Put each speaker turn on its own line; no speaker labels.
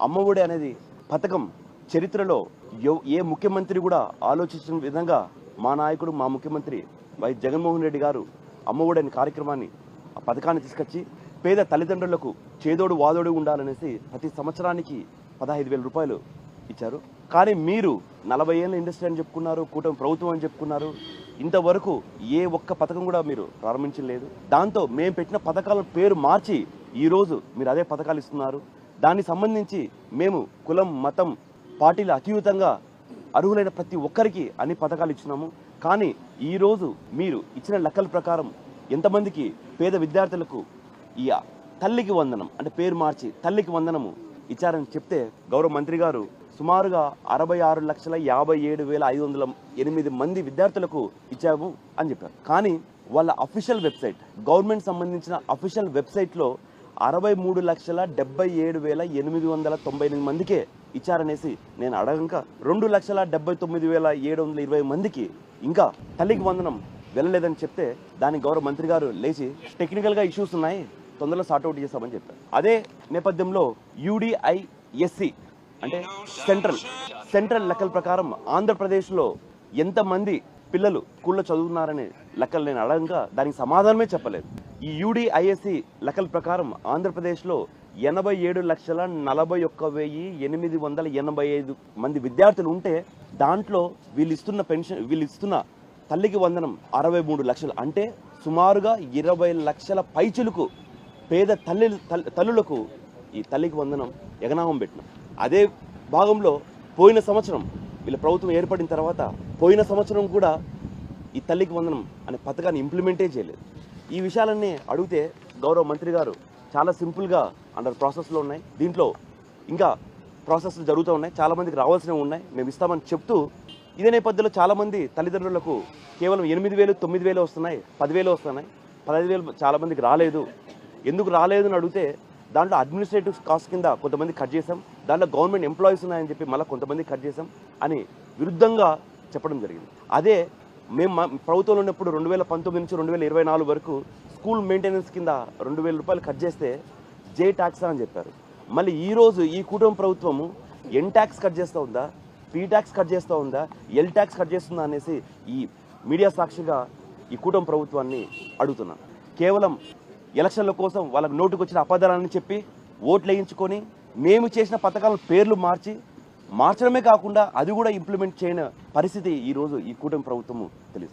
అమ్మఒడి అనేది పథకం చరిత్రలో ఏ ముఖ్యమంత్రి కూడా ఆలోచించిన విధంగా మా నాయకుడు మా ముఖ్యమంత్రి వై జగన్మోహన్ రెడ్డి గారు అమ్మఒడి అనే కార్యక్రమాన్ని ఆ పథకాన్ని తీసుకొచ్చి పేద తల్లిదండ్రులకు చేదోడు వాదోడు ఉండాలనేసి ప్రతి సంవత్సరానికి పదహైదు వేల రూపాయలు ఇచ్చారు. కానీ మీరు నలభై ఏళ్ళ ఇండస్ట్రీ అని చెప్పుకున్నారు కూటమి ప్రభుత్వం అని చెప్పుకున్నారు ఇంతవరకు ఏ ఒక్క పథకం కూడా మీరు ప్రారంభించలేదు. దాంతో మేము పెట్టిన పథకాల పేరు మార్చి ఈరోజు మీరు అదే పథకాలు ఇస్తున్నారు. దానికి సంబంధించి మేము కులం మతం పార్టీలు అతీతంగా అర్హులైన ప్రతి ఒక్కరికి అన్ని పథకాలు ఇచ్చినాము. కానీ ఈరోజు మీరు ఇచ్చిన లెక్కల ప్రకారం ఎంతమందికి పేద విద్యార్థులకు ఈ తల్లికి వందనం అంటే పేరు మార్చి తల్లికి వందనము ఇచ్చారని చెప్తే గౌరవ మంత్రి గారు సుమారుగా అరవై ఆరు లక్షల యాభై ఏడు వేల ఐదు వందల ఎనిమిది మంది విద్యార్థులకు ఇచ్చాము అని చెప్పారు. కానీ వాళ్ళ అఫీషియల్ వెబ్సైట్ గవర్నమెంట్ సంబంధించిన అఫీషియల్ వెబ్సైట్లో అరవై మూడు లక్షల డెబ్బై ఏడు వేల ఎనిమిది వందల తొంభై ఎనిమిది మందికే ఇచ్చారనేసి నేను అడగక రెండు లక్షల డెబ్బై తొమ్మిది వేల ఏడు వందల ఇరవై మందికి ఇంకా తల్లికి వందనం వెళ్ళలేదని చెప్తే దానికి గౌరవ మంత్రి గారు లేచి టెక్నికల్గా ఇష్యూస్ ఉన్నాయి తొందరలో సార్ట్అవుట్ చేస్తామని చెప్పారు. అదే నేపథ్యంలో యూడిఐఎస్సి అంటే సెంట్రల్ సెంట్రల్ లెక్కల ప్రకారం ఆంధ్రప్రదేశ్లో ఎంతమంది పిల్లలు స్కూల్లో చదువుతున్నారనే లెక్కలు నేను అడగంగా దానికి సమాధానమే చెప్పలేదు. ఈ యూడిఐఎస్సి లెక్కల ప్రకారం ఆంధ్రప్రదేశ్లో ఎనభై ఏడు లక్షల నలభై ఒక్క వెయ్యి ఎనిమిది వందల ఎనభై ఐదు మంది విద్యార్థులు ఉంటే దాంట్లో వీళ్ళు ఇస్తున్న పెన్షన్ వీళ్ళు ఇస్తున్న తల్లికి వందనం అరవై మూడు లక్షలు. అంటే సుమారుగా ఇరవై లక్షల పైచులకు పేద తల్లి తల్- తల్లులకు ఈ తల్లికి వందనం ఎగనామం పెట్టినాం. అదే భాగంలో పోయిన సంవత్సరం వీళ్ళ ప్రభుత్వం ఏర్పడిన తర్వాత పోయిన సంవత్సరం కూడా ఈ తల్లికి వందనం అనే పథకాన్ని ఇంప్లిమెంటే చేయలేదు. ఈ విషయాలన్నీ అడిగితే గౌరవ మంత్రి గారు చాలా సింపుల్గా అండర్ ప్రాసెస్లో ఉన్నాయి. దీంట్లో ఇంకా ప్రాసెస్లు జరుగుతూ ఉన్నాయి. చాలామందికి రావాల్సినవి ఉన్నాయి. మేము ఇస్తామని చెప్తూ ఇదే నేపథ్యంలో చాలామంది తల్లిదండ్రులకు కేవలం ఎనిమిది వేలు తొమ్మిది వేలు వస్తున్నాయి పదివేలు వస్తున్నాయి. పదహైదు వేలు చాలామందికి రాలేదు. ఎందుకు రాలేదు అని అడిగితే దాంట్లో అడ్మినిస్ట్రేటివ్ కాస్ట్ కింద కొంతమంది కట్ చేసాం దాంట్లో గవర్నమెంట్ ఎంప్లాయీస్ ఉన్నాయని చెప్పి మళ్ళీ కొంతమంది కట్ చేసాం అని విరుద్ధంగా చెప్పడం జరిగింది. అదే మేము మా- ప్రభుత్వంలో ఉన్నప్పుడు రెండు వేల పంతొమ్మిది నుంచి రెండు వేల ఇరవై నాలుగు వరకు స్కూల్ మెయింటెనెన్స్ కింద రెండు వేల రూపాయలు కట్ చేస్తే జే ట్యాక్స్ అని చెప్పారు. మళ్ళీ ఈ రోజు ఈ కుటుంబ ప్రభుత్వము ఎన్ ట్యాక్స్ కట్ చేస్తూ ఉందా? పీ ట్యాక్స్ కట్ చేస్తూ ఉందా? ఎల్ ట్యాక్స్ కట్ చేస్తుందా అనేసి ఈ మీడియా సాక్షిగా ఈ కూటమి ప్రభుత్వాన్ని అడుగుతున్నాను కేవలం ఎలక్షన్ల కోసం వాళ్ళకి నోటుకు వచ్చిన అపదాలని చెప్పి ఓట్లు వేయించుకొని మేము చేసిన పథకాల పేర్లు మార్చి మార్చడమే కాకుండా అది కూడా ఇంప్లిమెంట్ చేయని పరిస్థితి ఈరోజు ఈ కూటమి ప్రభుత్వము తెలుసు.